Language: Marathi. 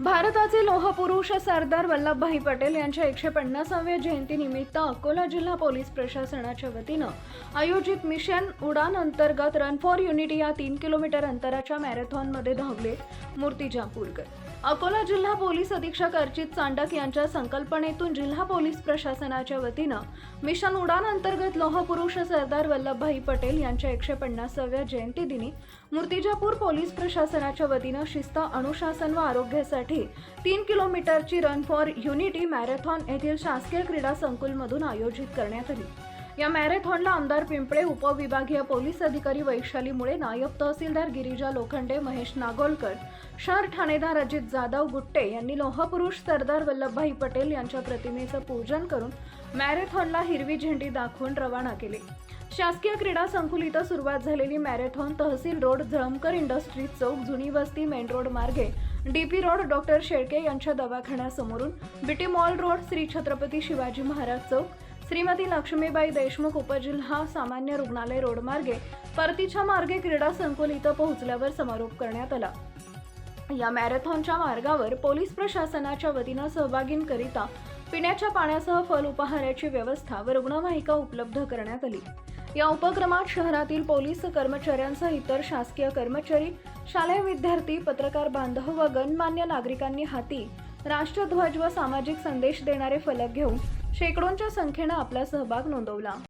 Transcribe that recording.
भारताचे लोहपुरुष सरदार वल्लभभाई पटेल यांच्या एकशे पन्नासाव्या जयंतीनिमित्त अकोला जिल्हा पोलीस प्रशासनाच्या वतीनं आयोजित मिशन उडान अंतर्गत रन फॉर युनिटी या तीन किलोमीटर अंतराच्या मॅरेथॉनमध्ये धावले मूर्ती जापूरकर अकोला जिल्हा पोलीस अधीक्षक अर्चित चांडक यांच्या संकल्पनेतून जिल्हा पोलीस प्रशासनाच्या वतीनं मिशन उडान अंतर्गत लोहपुरुष सरदार वल्लभभाई पटेल यांच्या एकशे पन्नासाव्या जयंतीदिनी मूर्तिजापूर पोलीस प्रशासनाच्या वतीनं शिस्त अनुशासन व आरोग्यासाठी तीन किलोमीटरची रन फॉर युनिटी मॅरेथॉन येथील शासकीय क्रीडा संकुलमधून आयोजित करण्यात आली. या मॅरेथॉनला आमदार पिंपळे उपविभागीय पोलीस अधिकारी वैशाली मुळे नायब तहसीलदार गिरिजा लोखंडे महेश नागोलकर शहर ठाणेदार अजित जाधव गुट्टे यांनी लोहपुरुष सरदार वल्लभभाई पटेल यांच्या प्रतिमेचं पूजन करून मॅरेथॉनला हिरवी झेंडी दाखवून रवाना केले. शासकीय क्रीडा संकुल इथं सुरुवात झालेली marathon Tehsil road Jhalamkar industries चौक जुनी वस्ती मेन रोड मार्गे. डीपी रोड डॉक्टर शेळके यांच्या दवाखान्यासमोरून BT mall road Shri Chhatrapati Shivaji Maharaj चौक. श्रीमती लक्ष्मीबाई देशमुख उपजिल्हा सामान्य रुग्णालय रोड मार्गे परतीच्या मार्गे क्रीडा संकुल इथं पोहोचल्यावर समारोप करण्यात आला. या मॅरेथॉनच्या मार्गावर पोलीस प्रशासनाच्या वतीनं सहभागींकरिता पिण्याच्या पाण्यासह फल उपहाराची व्यवस्था व रुग्णवाहिका उपलब्ध करण्यात आली. या उपक्रमात शहरातील पोलीस कर्मचाऱ्यांसह इतर शासकीय कर्मचारी शालेय विद्यार्थी पत्रकार बांधव व गणमान्य नागरिकांनी हाती राष्ट्रध्वज व सामाजिक संदेश देणारे फलक घेऊन शेकडोंच्या संख्येनं आपला सहभाग नोंदवला.